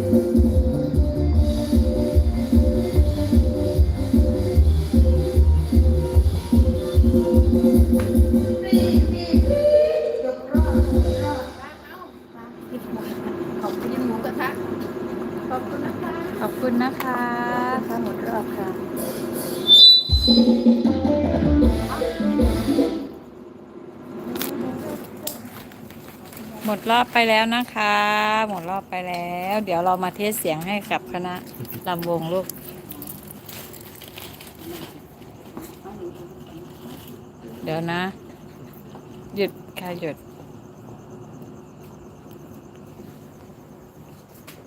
ขอบคุณหมูกระทะขอบคุณนะคะ ขอบคุณนะคะข้าหมดรอบค่ะ หมดรอบไปแล้วนะคะ หมดรอบไปแล้ว เดี๋ยวเรามาเทสเสียงให้กับคณะลำวงลูกเดี๋ยวนะ หยุดค่ะหยุด